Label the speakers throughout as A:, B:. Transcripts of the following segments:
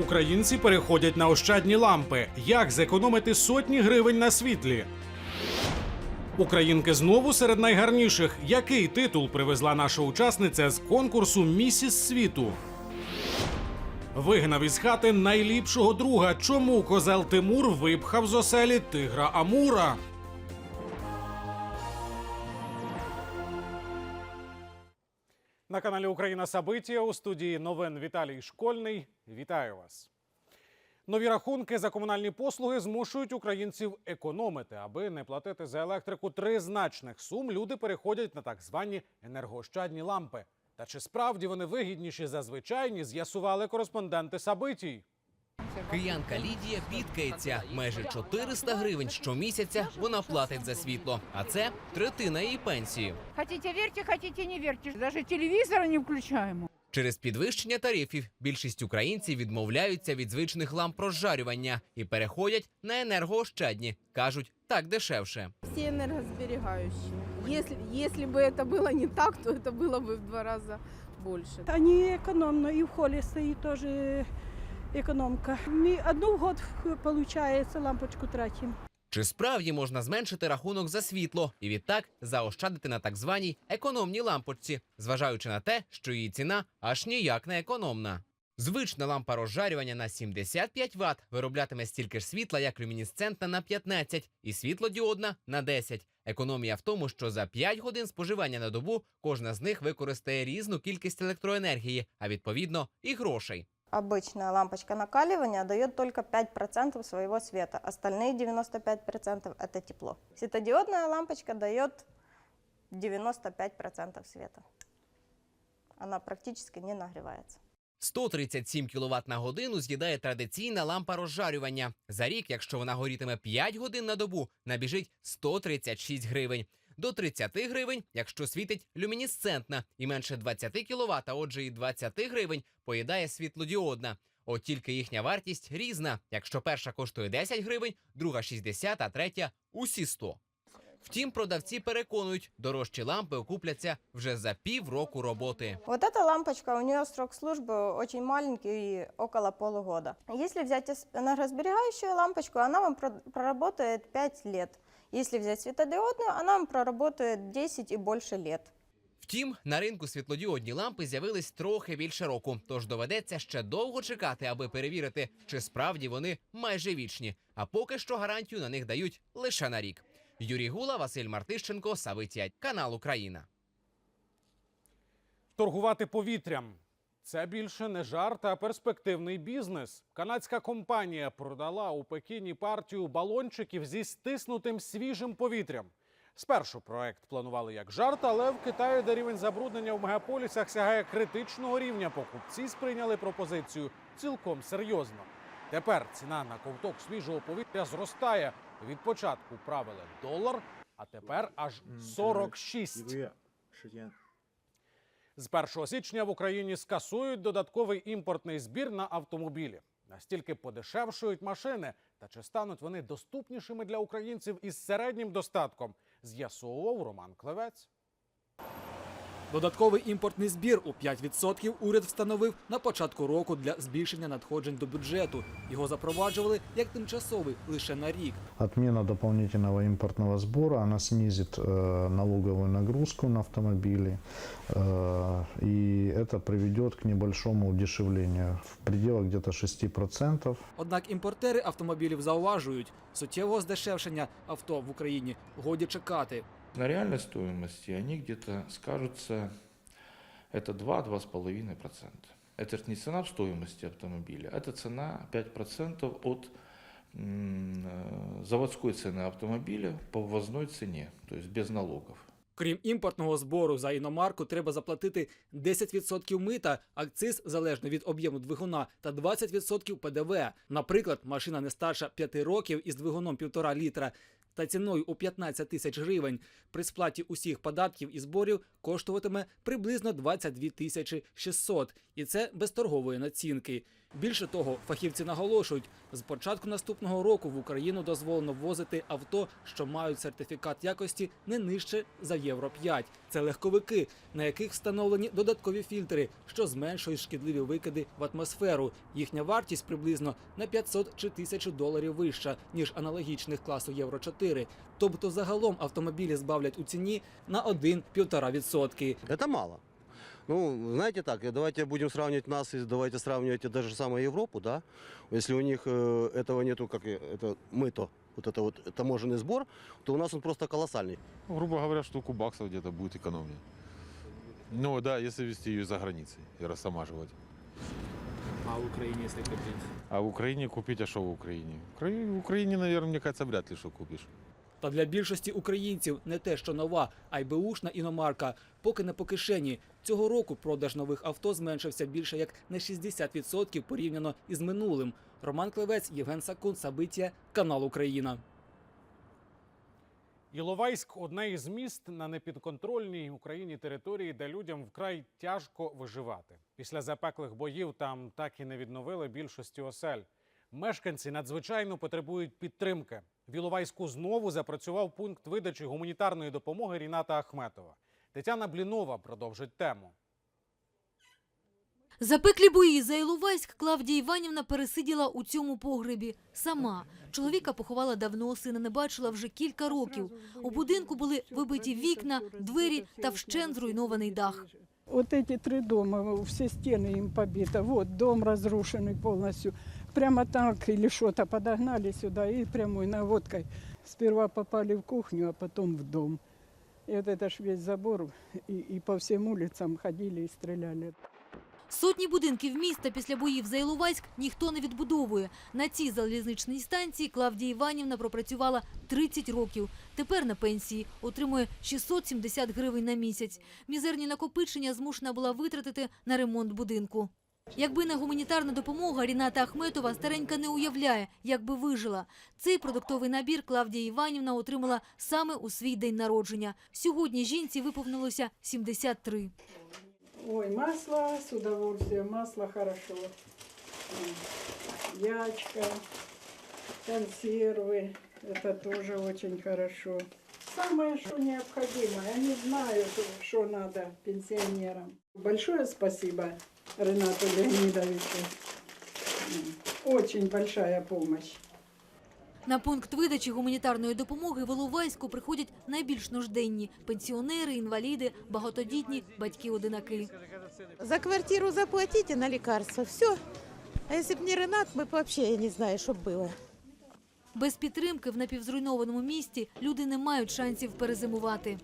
A: Українці переходять на ощадні лампи. Як зекономити сотні гривень на світлі? Українки знову серед найгарніших. Який титул привезла наша учасниця з конкурсу Місіс світу? Вигнав із хати найліпшого друга. Чому козел Тимур випхав з оселі тигра Амура? На каналі Україна Сабитія у студії новин Віталій Школьний. Вітаю вас. Нові рахунки за комунальні послуги змушують українців економити, аби не платити за електрику тризначних сум. Люди переходять на так звані енергоощадні лампи. Та чи справді вони вигідніші за звичайні, з'ясували кореспонденти Сабитій.
B: Киянка Лідія бідкається. Майже 400 гривень щомісяця вона платить за світло, а це третина її пенсії.
C: Хотите верьте, хотите не верьте. Даже телевизора не включаем.
B: Через підвищення тарифів більшість українців відмовляються від звичних ламп розжарювання і переходять на енергоощадні. кажуть, так дешевше.
D: все энергосберегающие. Если, если бы это было не так, то это было бы в два раза больше.
E: Они экономно, и в холле стоит тоже экономка. Мы одну в год, получается, лампочку тратим.
B: Чи справді можна зменшити рахунок за світло і відтак заощадити на так званій економній лампочці, зважаючи на те, що її ціна аж ніяк не економна. Звична лампа розжарювання на 75 Вт вироблятиме стільки ж світла, як люмінесцентна на 15 і світлодіодна на 10. Економія в тому, що за 5 годин споживання на добу кожна з них використає різну кількість електроенергії, а відповідно і грошей
F: Обычная лампочка накаливания дает только 5% своего света. Остальные 95% это тепло. Светодиодная лампочка дает 95% света. Она практически не нагревается.
B: 137 кВт на годину з'їдає традиційна лампа розжарювання. За рік, якщо вона горітиме 5 годин на добу, набіжить 136 гривень. До 30 гривень, якщо світить люмінесцентна, і менше 20 кВт, а отже і 20 гривень поїдає світлодіодна. От тільки їхня вартість різна. Якщо перша коштує 10 гривень, друга 60, а третя усі 100. Втім, продавці переконують, дорожчі лампи окупляться вже за півроку роботи.
F: Вот эта лампочка, у нее срок службы очень маленький, около полугода. Если взять ис- энергосберегающую лампочку, она вам про- проработает 5 лет. Если взять светодиодную, она вам проработает 10 и больше лет.
B: Втім, на ринку світлодіодні лампи з'явились трохи більше року, тож доведеться ще довго чекати, аби перевірити, чи справді вони майже вічні. А поки що гарантію на них дають лише на рік. Юрій Гула, Василь Мартищенко, Савиття, канал Україна.
A: Торгувати повітрям. Це більше не жарт, а перспективний бізнес. Канадська компанія продала у Пекіні партію балончиків зі стиснутим свіжим повітрям. Спершу проект планували як жарт, але в Китаї, де рівень забруднення в мегаполісах сягає критичного рівня, покупці сприйняли пропозицію цілком серйозно. Тепер ціна на ковток свіжого повітря зростає. Від початку правили долар, а тепер аж 46. З 1 січня в Україні скасують додатковий імпортний збір на автомобілі. Настільки подешевшують машини, та чи стануть вони доступнішими для українців із середнім достатком, з'ясовував Роман Клевець.
G: Додатковий імпортний збір у 5% уряд встановив на початку року для збільшення надходжень до бюджету. Його запроваджували як тимчасовий лише на рік.
H: Отмена дополнительного импортного сбора, она снизит э, налоговую нагрузку на автомобили, э, и это приведет к небольшому удешевлению в пределах где-то 6%.
G: Однак імпортери автомобілів зауважують, суттєвого здешевшення авто в Україні годі чекати.
I: На реальной стоимости они где-то скажутся, это 2-2,5%. Это ж не цена в стоимости автомобиля, это цена 5% от м, э, заводской цены автомобиля по ввозной цене, то есть без налогов.
G: Крім імпортного збору за іномарку, треба заплатити 10% мита, акциз залежно від об'єму двигуна та 20% ПДВ. Наприклад, машина не старша 5 років із двигуном 1,5 літра та ціною у 15 тисяч гривень при сплаті усіх податків і зборів коштуватиме приблизно 22 тисячі 600. І це без торгової націнки. Більше того, фахівці наголошують, з початку наступного року в Україну дозволено ввозити авто, що мають сертифікат якості не нижче за Євро Євро 5. Це легковики, на яких встановлені додаткові фільтри, що зменшують шкідливі викиди в атмосферу. Їхня вартість приблизно на 500 чи 1000 доларів вища ніж аналогічних класу Євро 4. Тобто загалом автомобілі збавлять у ціні на 1-1,5 відсотки.
J: Это мало. Ну, знаете так, э, давайте будем сравнивать нас, и давайте сравнивать и даже самую Европу, да. Если у них э, этого нету, как и это мыто, вот это вот таможенный сбор, то у нас он просто колоссальный.
K: Ну, грубо говоря, штуку баксов где-то будет экономнее. Ну да, если везти ее за границей и растамаживать.
G: А в Україні, якщо купити?
K: А в Украине купить, а что в Украине? В Украине, в Украине, наверное, мне кажется, вряд ли что купишь.
G: Та для більшості українців не те, що нова, а й беушна іномарка, поки не по кишені. Цього року продаж нових авто зменшився більше як на 60% порівняно із минулим. Роман Клевець, Євген Сакун, Сабиття, канал Україна.
A: Іловайськ одне із міст на непідконтрольній Україні території, де людям вкрай тяжко виживати. Після запеклих боїв там так і не відновили більшості осель. Мешканці надзвичайно потребують підтримки. В Іловайську знову запрацював пункт видачі гуманітарної допомоги Ріната Ахметова. Тетяна Блінова продовжить тему.
L: Запеклі бої за Іловайськ Клавдія Іванівна пересиділа у цьому погребі сама. Чоловіка поховала давно, сина не бачила вже кілька років. У будинку були вибиті вікна, двері та вщен зруйнований дах.
E: Вот эти три дома, все стены им побито. Вот дом разрушенный полностью. Прямо так или что-то подогнали сюда и прямой наводкой. Сперва попали в кухню, а потом в дом. И вот это ж весь забор, и, и по всем улицам ходили и стреляли.
L: Сотні будинків міста після боїв за Іловайськ ніхто не відбудовує. На цій залізничній станції Клавдія Іванівна пропрацювала 30 років. Тепер на пенсії отримує 670 гривень на місяць. Мізерні накопичення змушена була витратити на ремонт будинку. Якби не гуманітарна допомога, Ріната Ахметова старенька не уявляє, як би вижила. Цей продуктовий набір Клавдія Іванівна отримала саме у свій день народження. Сьогодні жінці виповнилося 73.
E: Ой, масло, с удовольствием, масло хорошо. Ячка, консервы, это тоже очень хорошо. Самое, что необходимо, они знают, что надо пенсионерам. Большое спасибо Ренату Леонидовичу. М, Очень большая помощь.
L: На пункт видачі гуманітарної допомоги в Іловайську приходять найбільш нужденні – пенсіонери, інваліди, багатодітні, батьки-одинаки.
M: За квартиру заплатите на лекарства, все. А если бы не Ренат, мы бы вообще, я не знаю, что б было.
L: Без підтримки в напівзруйнованому місті люди не мають шансів перезимувати.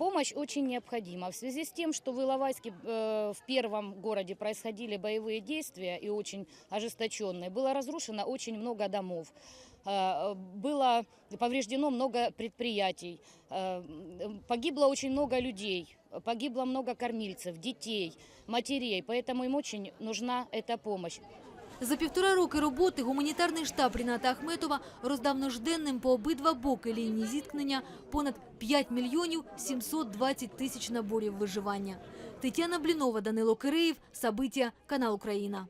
N: Помощь очень необходима в связи с тем, что в Иловайске э, в первом городе происходили боевые действия и очень ожесточенные. Было разрушено очень много домов. Э, Было повреждено много предприятий. Э, Погибло очень много людей. Погибло много кормильцев, детей, матерей. Поэтому им очень нужна эта помощь.
L: За півтора роки роботи гуманітарний штаб Ріната Ахметова роздав нужденним по обидва боки лінії зіткнення понад 5 мільйонів 720 тисяч наборів виживання. Тетяна Блінова, Данило Киреєв, Сабиття, канал Україна.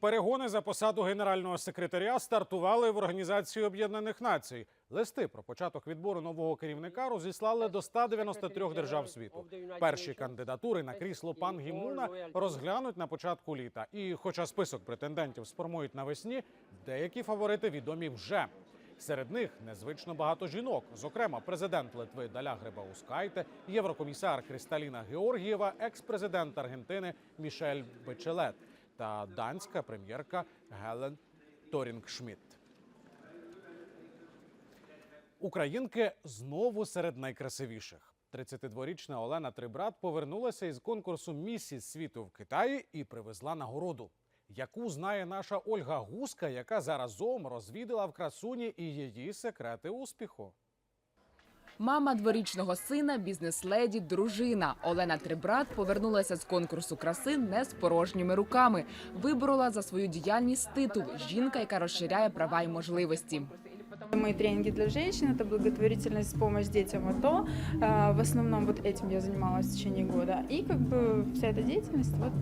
A: Перегони за посаду генерального секретаря стартували в Організації Об'єднаних Націй. Листи про початок відбору нового керівника розіслали до 193 держав світу. Перші кандидатури на крісло пан Гімуна розглянуть на початку літа. І, хоча список претендентів сформують навесні, деякі фаворити відомі вже. Серед них незвично багато жінок, зокрема, президент Литви Даля Грибаускайте, єврокомісар Кристаліна Георгієва, екс-президент Аргентини Мішель Бечелет та данська прем'єрка Гелен Торінг-Шмідт. Українки знову серед найкрасивіших. 32-річна Олена Трибрат повернулася із конкурсу Місіс світу в Китаї і привезла нагороду, яку знає наша Ольга Гуска, яка заразом розвідала в красуні і її секрети успіху.
O: Мама дворічного сина, бізнес-леді, дружина Олена Трибрат повернулася з конкурсу краси не з порожніми руками. Виборола за свою діяльність титул жінка, яка розширяє права і можливості.
P: Мои тренинги для женщин – это благотворительность, помощь детям АТО. А, В основном вот этим я занималась в течение года. И как бы вся эта деятельность вот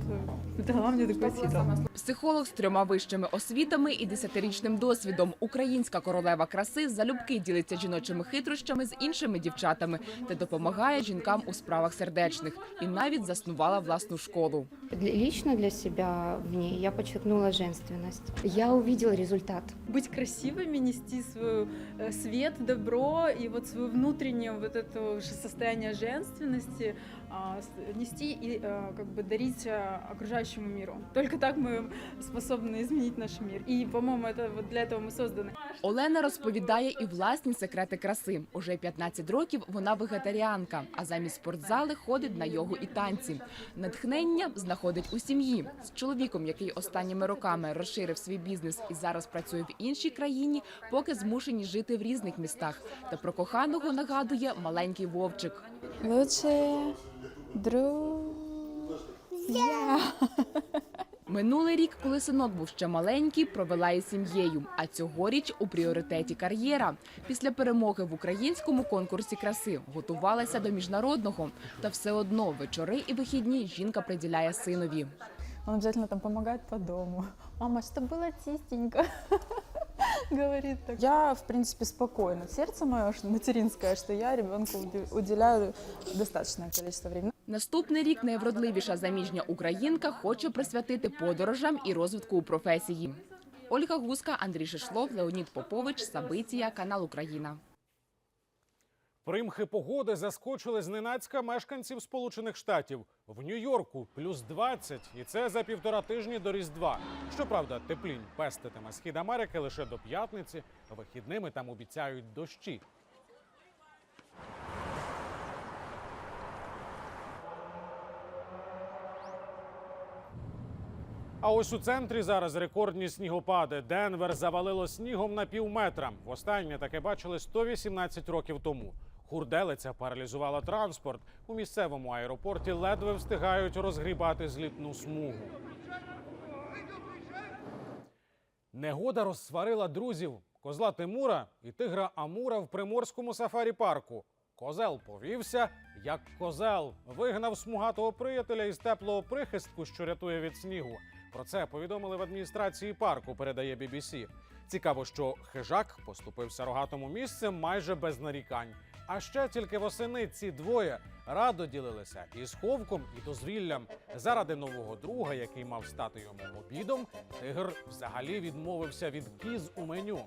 P: э, дала мне такой титул.
O: Психолог з трьома вищими освітами і десятирічним досвідом. Українська королева краси залюбки ділиться жіночими хитрощами з іншими дівчатами та допомагає жінкам у справах сердечних. І навіть заснувала власну школу.
Q: Лично для себя в ней я подчеркнула женственность. Я увидела результат.
P: Быть красивыми, нести свой э, свет, добро и вот свое внутреннее вот это состояние женственности нести и э, как бы дарить э, окружающему миру. Только так мы способны изменить наш мир. И, по-моему, это вот для этого мы созданы.
O: Олена розповідає і власні секрети краси. Уже 15 років вона вегетаріанка, а замість спортзали ходить на йогу і танці. Натхнення знаходить у сім'ї з чоловіком, який останніми роками розширив свій бізнес і зараз працює в іншій країні, поки змушені жити в різних містах. Та про коханого нагадує маленький вовчик.
P: Лучшие друзья.
O: Минулий рік, коли синок був ще маленький, провела із сім'єю. А цьогоріч у пріоритеті кар'єра. Після перемоги в українському конкурсі краси готувалася до міжнародного. Та все одно вечори і вихідні жінка приділяє синові.
P: Он обязательно там помогает по дому. Мама, что было чистенько? Говорит так. Я, в принципе, спокойна. Сердце мое материнское, что я ребенку уделяю достаточное количество времени.
O: Наступний рік найвродливіша заміжня українка хоче присвятити подорожам і розвитку у професії. Ольга Гуска, Андрій Шишлов, Леонід Попович, Сабиція, канал Україна.
A: Примхи погоди заскочили зненацька мешканців Сполучених Штатів. В Нью-Йорку плюс 20, і це за півтора тижні до Різдва. Щоправда, теплінь пеститиме схід Америки лише до п'ятниці. Вихідними там обіцяють дощі. А ось у центрі зараз рекордні снігопади. Денвер завалило снігом на пів метра. Востаннє таке бачили 118 років тому. Хурделиця паралізувала транспорт. У місцевому аеропорті ледве встигають розгрібати злітну смугу. Негода розсварила друзів козла Тимура і тигра Амура в приморському сафарі-парку. Козел повівся як козел, вигнав смугатого приятеля із теплого прихистку, що рятує від снігу. Про це повідомили в адміністрації парку. Передає BBC. Цікаво, що хижак поступився рогатому місцем майже без нарікань. А ще тільки восени ці двоє радо ділилися і сховком, і дозвіллям. Заради нового друга, який мав стати йому обідом, тигр взагалі відмовився від кіз у меню.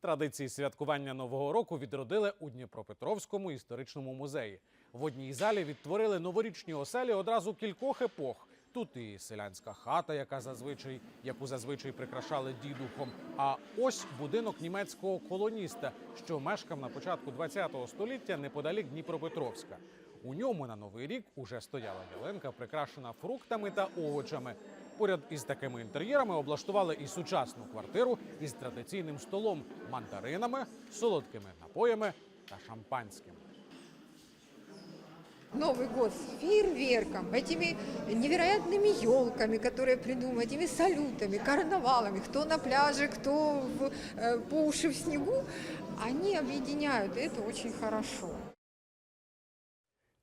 A: Традиції святкування Нового року відродили у Дніпропетровському історичному музеї. В одній залі відтворили новорічні оселі одразу кількох епох. Тут і селянська хата, яка зазвичай, яку зазвичай прикрашали дідухом. А ось будинок німецького колоніста, що мешкав на початку ХХ століття неподалік Дніпропетровська. У ньому на новий рік уже стояла ялинка, прикрашена фруктами та овочами. Поряд із такими інтер'єрами облаштували і сучасну квартиру із традиційним столом, мандаринами, солодкими напоями та шампанським.
R: Новый год с фейерверком, этими невероятными елками, которые придумали, этими салютами, карнавалами, кто на пляже, кто в, э, по уши в снегу, они объединяют, и это очень хорошо.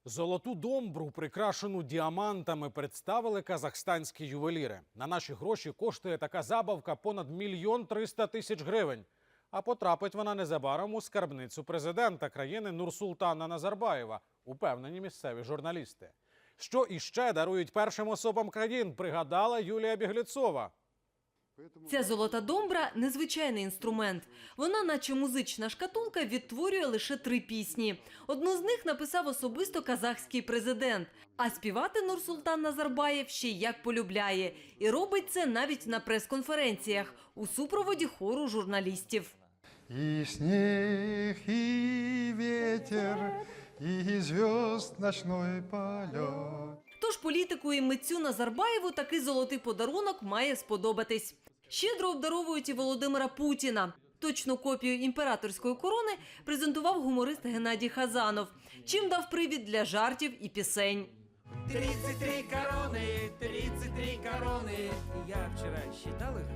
A: Золоту домбру, прикрашену діамантами, представили казахстанські ювеліри. На наші гроші коштує така забавка понад мільйон триста тисяч гривень. А потрапить вона незабаром у скарбницю президента країни Нурсултана Назарбаєва, упевнені місцеві журналісти. Що іще дарують першим особам країн, пригадала Юлія Бігліцова.
S: Ця золота домбра – незвичайний інструмент. Вона, наче музична шкатулка, відтворює лише три пісні. Одну з них написав особисто казахський президент. А співати Нурсултан Назарбаєв ще як полюбляє. І робить це навіть на прес-конференціях у супроводі хору журналістів.
T: И снег, и ветер, и звезд ночной полет.
S: Тож політику і митцю Назарбаєву такий золотий подарунок має сподобатись. Щедро обдаровують і Володимира Путіна. Точну копію імператорської корони презентував гуморист Геннадій Хазанов, чим дав привід для жартів і пісень.
U: 33 короны, 33 короны. Я вчера считал их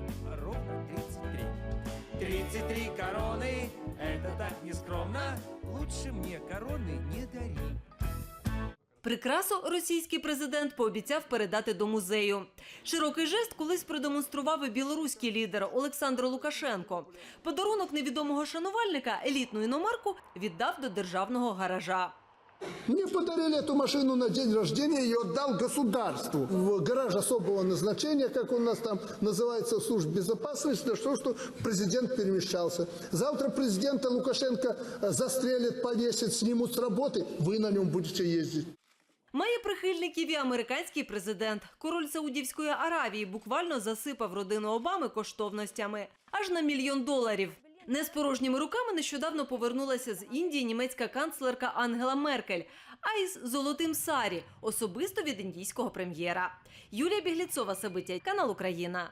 U: ровно 33. 33 короны, это так нескромно. Лучше мне короны не дари.
S: Прикрасу російський президент пообіцяв передати до музею. Широкий жест колись продемонстрував і білоруський лідер Олександр Лукашенко. Подарунок невідомого шанувальника елітну іномарку віддав до державного гаража.
V: Мне подарили эту машину на день рождения, ее отдал государству. В гараж особого назначения, как у нас там называется, служб безопасности, для того, что президент перемещался. Завтра президента Лукашенко э, застрелят, повесят, снимут с работы, вы на нем будете ездить.
S: Має прихильників і американський президент. Король Саудівської Аравії буквально засипав родину Обами коштовностями аж на мільйон доларів. Не з порожніми руками нещодавно повернулася з Індії німецька канцлерка Ангела Меркель, а із золотим сарі особисто від індійського прем'єра. Юлія Бігліцова, Сабиття, канал Україна.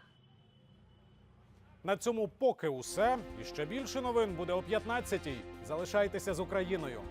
A: На цьому поки усе. І ще більше новин буде о 15-й. Залишайтеся з Україною.